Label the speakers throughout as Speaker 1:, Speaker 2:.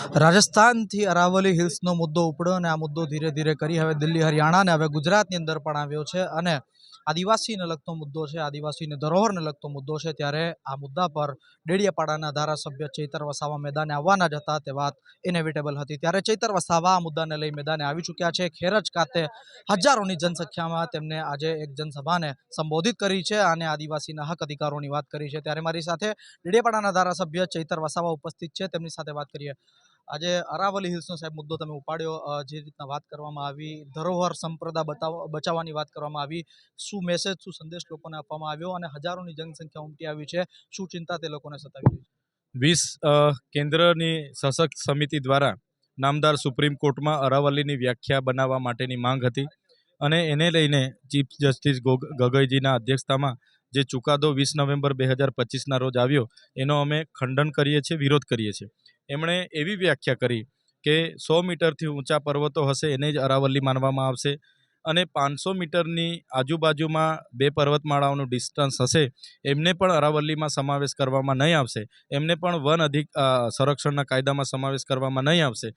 Speaker 1: રાજસ્થાનથી અરાવલી હિલ્સનો મુદ્દો ઉપડ્યો અને આ મુદ્દો ધીરે ધીરે કરી. હવે દિલ્હી હરિયાણા અને હવે ગુજરાતની અંદર પણ આવ્યો છે અને આદિવાસીને લગતો મુદ્દો છે, આદિવાસીને ધરોહરને લગતો મુદ્દો છે, ત્યારે આ મુદ્દા પર ડેડિયાપાડાના ધારાસભ્ય ચૈતર વસાવા મેદાને આવવાના જ હતા. તે વાત ઇનેવિટેબલ હતી. ત્યારે ચૈતર વસાવા આ મુદ્દાને લઈ મેદાને આવી ચૂક્યા છે. ખેરજ ખાતે હજારોની જનસંખ્યામાં તેમને આજે એક જનસભાને સંબોધિત કરી છે અને આદિવાસીના હક અધિકારોની વાત કરી છે. ત્યારે મારી સાથે ડેડિયાપાડાના ધારાસભ્ય ચૈતર વસાવા ઉપસ્થિત છે. તેમની સાથે વાત કરીએ. આજે અરાવલી હિલ્સનો સાહેબ મુદ્દો તમે ઉપાડ્યો જે રીતના વાત કરવામાં આવી, ધરોહર સંપ્રદા બચાવવાની વાત કરવામાં આવી, શું મેસેજ શું સંદેશ લોકોને આપવામાં આવ્યો અને હજારોની જનસંખ્યા ઉમટી આવી છે, શું ચિંતા તે લોકોને સતાવી છે?
Speaker 2: વીસ કેન્દ્રની સશક્ત સમિતિ દ્વારા નામદાર સુપ્રીમ કોર્ટમાં અરાવલીની વ્યાખ્યા બનાવવા માટેની માંગ હતી અને એને લઈને ચીફ જસ્ટિસ ગોગ ગગઈજીના અધ્યક્ષતામાં જે ચુકાદો વીસ નવેમ્બર બે હજાર પચીસના રોજ આવ્યો, એનો અમે ખંડન કરીએ છીએ, વિરોધ કરીએ છીએ. એમણે એવી વ્યાખ્યા કરી કે સો મીટરથી ઊંચા પર્વતો હશે એને જ અરાવલ્લી માનવામાં આવશે અને પાંચસો મીટરની આજુબાજુમાં બે પર્વતમાળાઓનું ડિસ્ટન્સ હશે, એમને પણ અરાવલ્લીમાં સમાવેશ કરવામાં નહીં આવશે. એમને પણ વન અધિક સંરક્ષણના કાયદામાં સમાવેશ કરવામાં નહીં આવશે.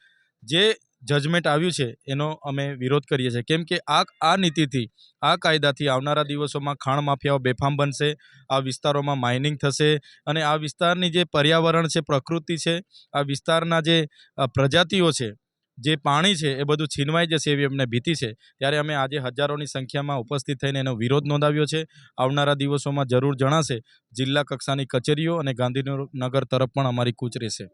Speaker 2: જે જજમેન્ટ આવ્યું છે, એનો અમે વિરોધ કરીએ છીએ. કેમ કે આ આ નીતિથી, આ કાયદાથી આવનારા દિવસોમાં ખાણ માફિયાઓ બેફામ બનશે, આ વિસ્તારોમાં માઇનિંગ થશે અને આ વિસ્તારની જે પર્યાવરણ છે, પ્રકૃતિ છે, આ વિસ્તારના જે પ્રજાતિઓ છે, જે પાણી છે, એ બધું છીનવાઈ જશે એવી અમને ભીતિ છે. ત્યારે અમે આજે હજારોની સંખ્યામાં ઉપસ્થિત થઈને એનો વિરોધ નોંધાવ્યો છે. આવનારા દિવસોમાં જરૂર જણાશે. જિલ્લા કક્ષાની કચેરીઓ અને ગાંધીનગર તરફ પણ અમારી કૂચ રહેશે.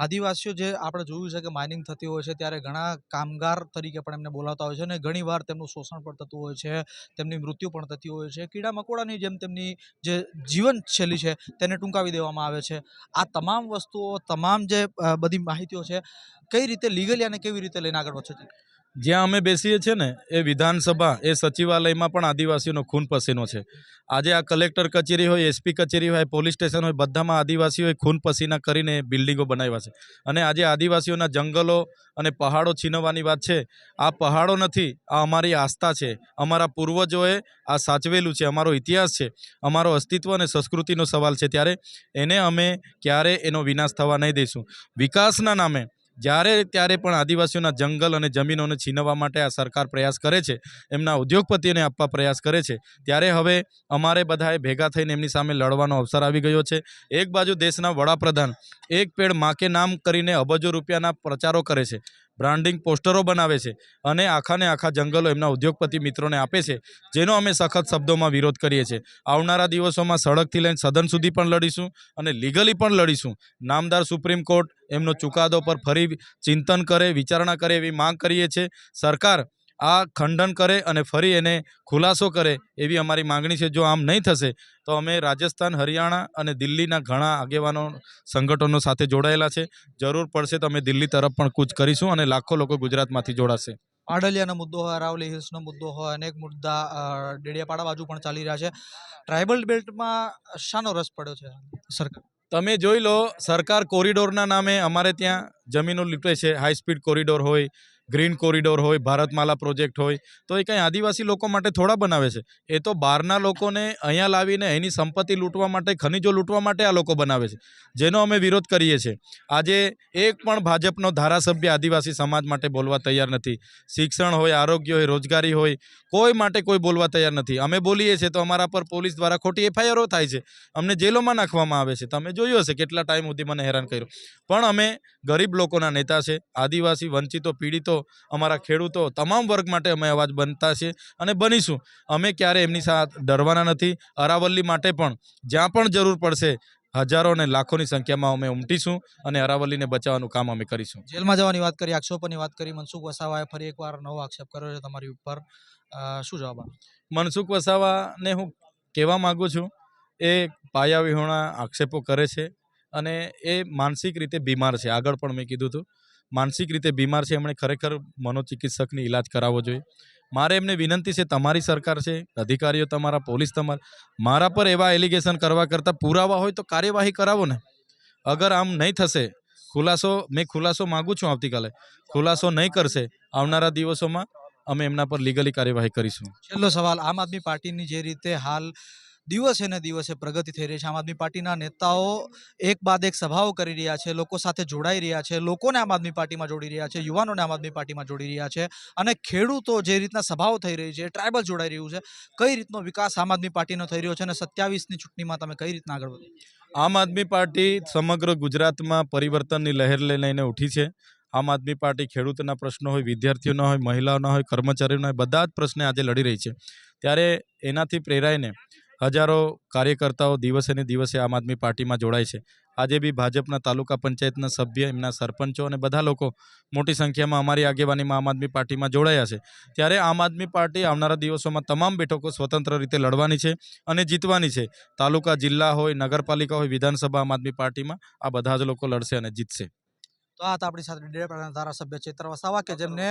Speaker 1: આદિવાસીઓ જે આપણે જોયું છે કે માઇનિંગ થતી હોય છે, ત્યારે ઘણા કામગાર તરીકે પણ એમને બોલાવતા હોય છે અને ઘણીવાર તેમનું શોષણ પણ થતું હોય છે, તેમની મૃત્યુ પણ થતી હોય છે. કીડા મકોડાની જેમ તેમની જે જીવનશૈલી છે, તેને ટૂંકાવી દેવામાં આવે છે. આ તમામ વસ્તુઓ, તમામ જે બધી માહિતીઓ છે, કઈ રીતે લીગલી અને કેવી રીતે લઈને આગળ વધશે?
Speaker 2: જ્યાં અમે બેસીએ છીએ ને, એ વિધાનસભા, એ સચિવાલયમાં પણ આદિવાસીઓનો ખૂન પસીનો છે. આજે આ કલેક્ટર કચેરી હોય, એસપી કચેરી હોય, પોલીસ સ્ટેશન હોય, બધામાં આદિવાસીઓએ ખૂન પસીના કરીને બિલ્ડિંગો બનાવ્યા છે. અને આજે આદિવાસીઓના જંગલો અને પહાડો છીનવવાની વાત છે. આ પહાડો નથી, આ અમારી આસ્થા છે. અમારા પૂર્વજોએ આ સાચવેલું છે, અમારો ઇતિહાસ છે, અમારો અસ્તિત્વ અને સંસ્કૃતિનો સવાલ છે. ત્યારે એને અમે ક્યારે એનો વિનાશ થવા નહીં દઈશું. વિકાસના નામે જ્યારે ત્યારે પણ આદિવાસીઓના જંગલ અને જમીનોને છીનવવા માટે આ સરકાર પ્રયાસ કરે છે, એમના ઉદ્યોગપતિઓને આપવા પ્રયાસ કરે છે, ત્યારે હવે અમારે બધાએ ભેગા થઈને એમની સામે લડવાનો અવસર આવી ગયો છે. એક બાજુ દેશના વડાપ્રધાન એક પેડ માકે નામ કરીને અબજો રૂપિયાના પ્રચારો કરે છે. બ્રાન્ડિંગ પોસ્ટરો બનાવે છે અને આખાને આખા જંગલો એમના ઉદ્યોગપતિ મિત્રોને આપે છે, જેનો અમે સખત શબ્દોમાં વિરોધ કરીએ છીએ. આવનારા દિવસોમાં સડકથી લઈને સદન સુધી પણ લડીશું અને લીગલી પણ લડીશું. નામદાર સુપ્રીમ કોર્ટ એમનો ચુકાદો પર ફરી ચિંતન કરે, વિચારણા કરે એવી માંગ કરીએ છીએ. સરકાર આ ખંડન કરે અને ફરી એને ખુલાસો કરે એવી અમારી માંગણી છે. જો આમ નહીં થશે તો અમે રાજસ્થાન હરિયાણા અને દિલ્હીના ઘણા આગેવાનો સંગઠનો સાથે જોડાયેલા છે. જરૂર પડશે તો અમે દિલ્હી તરફ પણ કૂચ કરીશું અને લાખો લોકો ગુજરાતમાંથી જોડાશે.
Speaker 1: આડલિયાનો મુદ્દો હોય અરાવલી હિલ્સનો મુદ્દો હોય અનેક મુદ્દા ડેડિયાપાડા બાજુ પણ ચાલી રહ્યા છે. ટ્રાઇબલ બેલ્ટમાં શાનો રસ પડ્યો છે સરકાર?
Speaker 2: તમે જોઈ લો સરકાર કોરિડોરના નામે અમારે ત્યાં જમીનો લૂંટે છે. હાઈ સ્પીડ કોરિડોર હોય ગ્રીન કોરિડોર હોય, ભારતમાલા પ્રોજેક્ટ હોય, તો એ કંઈ આદિવાસી લોકો માટે થોડા બનાવે છે. એ તો બહારના લોકોને અહીંયા લાવીને એની સંપત્તિ લૂંટવા માટે, ખનીજો લૂંટવા માટે આ લોકો બનાવે છે. જેનો અમે વિરોધ કરીએ છીએ. આજે એક પણ ભાજપનો ધારાસભ્ય આદિવાસી સમાજ માટે બોલવા તૈયાર નથી. શિક્ષણ હોય, આરોગ્ય હોય, રોજગારી હોય, કોઈ માટે કોઈ બોલવા તૈયાર નથી. અમે બોલીએ છીએ તો અમારા પર પોલીસ દ્વારા ખોટી એફઆઈઆરો થાય છે. અમને જેલોમાં નાખવામાં આવે છે. તમે જોયું હશે કેટલા ટાઈમ સુધી મને હેરાન કર્યું. પણ અમે ગરીબ લોકોના નેતા છે, આદિવાસી, વંચિતો, પીડિતો અમારા ખેડૂતો તમામ વર્ગ માટે અમે અવાજ બનતા છે અને બનીશું. અમે ક્યારે એમની સાથે ડરવાના નથી. અરાવલ્લી માટે પણ જ્યાં પણ જરૂર પડશે હજારો અને લાખોની સંખ્યામાં અમે ઉમટીશું અને અરાવલ્લીને બચાવવાનું કામ અમે કરીશું.
Speaker 1: જેલમાં જવાની વાત કરી આક્ષેપોની વાત કરી મનસુખ વસાવાએ ફરી એકવાર નવો આક્ષેપ કર્યો છે તમારી ઉપર. શું જવાબ
Speaker 2: મનસુખ વસાવાને હું કહેવા માગું છું એ પાયાવિહોણા આક્ષેપો કરે છે અને એ માનસિક રીતે બીમાર છે. આગળ પણ મેં કીધું હતું. માનસિક રીતે બીમાર છે, એમણે ખરેખર મનોચિકિત્સકની ઈલાજ કરાવવો જોઈએ. મારે એમને વિનંતી છે, તમારી સરકાર છે, અધિકારીઓ તમારા, પોલીસ તમારા, મારા પર એવા એલિગેશન કરવા કરતાં પુરાવા હોય તો કાર્યવાહી કરાવો ને. અગર આમ નહીં થશે, ખુલાસો, મેં ખુલાસો માગું છું આવતીકાલે, ખુલાસો નહીં કરશે, આવનારા દિવસોમાં અમે એમના પર લીગલી કાર્યવાહી કરીશું.
Speaker 1: છેલ્લો સવાલ, આમ આદમી પાર્ટીની જે રીતે હાલ દિવસે ને દિવસે પ્રગતિ થઈ રહી છે. આમ આદમી પાર્ટીના નેતાઓ એક બાદ એક સભાઓ કરી રહ્યા છે, લોકો સાથે જોડાઈ રહ્યા છે, લોકોને આમ આદમી પાર્ટીમાં જોડી રહ્યા છે, યુવાનોને આમ આદમી પાર્ટીમાં જોડી રહ્યા છે અને ખેડૂતો જે રીતના સભાઓ થઈ રહી છે, ટ્રાયબલ જોડાઈ રહ્યું છે, કઈ રીતનો વિકાસ આમ આદમી પાર્ટીનો થઈ રહ્યો છે અને સત્યાવીસની ચૂંટણીમાં તમે કઈ રીતના આગળ વધો?
Speaker 2: આમ આદમી પાર્ટી સમગ્ર ગુજરાતમાં પરિવર્તનની લહેર લઈને ઉઠી છે. આમ આદમી પાર્ટી ખેડૂતોના પ્રશ્નો હોય વિદ્યાર્થીઓના હોય મહિલાઓના હોય કર્મચારીઓના હોય, બધા જ પ્રશ્ને આજે લડી રહી છે. ત્યારે એનાથી પ્રેરાઈને હજારો કાર્યકર્તાઓ દિવસે ને દિવસે આમ આદમી પાર્ટીમાં જોડાય છે. આજે બી ભાજપના તાલુકા પંચાયતના સભ્ય, એમના સરપંચો અને બધા લોકો મોટી સંખ્યામાં અમારી આગેવાનીમાં આમ આદમી પાર્ટીમાં જોડાયા છે. ત્યારે આમ આદમી પાર્ટી આવનારા દિવસોમાં તમામ બેઠકો સ્વતંત્ર રીતે લડવાની છે અને જીતવાની છે. તાલુકા, જિલ્લા હોય, નગરપાલિકા હોય, વિધાનસભા આમ આદમી પાર્ટીમાં આ બધા જ લોકો લડશે અને જીતશે.
Speaker 1: તો આ હતા આપણી સાથે ડેડિયાપાડાના ધારાસભ્ય ચેતર વસાવા કે જેમને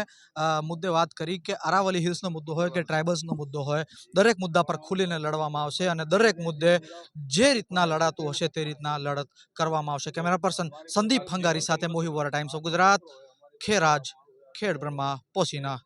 Speaker 1: મુદ્દે વાત કરી કે અરાવલી હિલ્સનો મુદ્દો હોય કે ટ્રાઇબલ્સનો મુદ્દો હોય દરેક મુદ્દા પર ખુલીને લડવામાં આવશે અને દરેક મુદ્દે જે રીતના લડાતું હશે તે રીતના લડત કરવામાં આવશે. કેમેરા પર્સન સંદીપ ફંગારી સાથે મોહી વોરા ટાઈમ્સ ઓફ ગુજરાત ખેરાજ ખેડ બ્રહ્મા પોસીના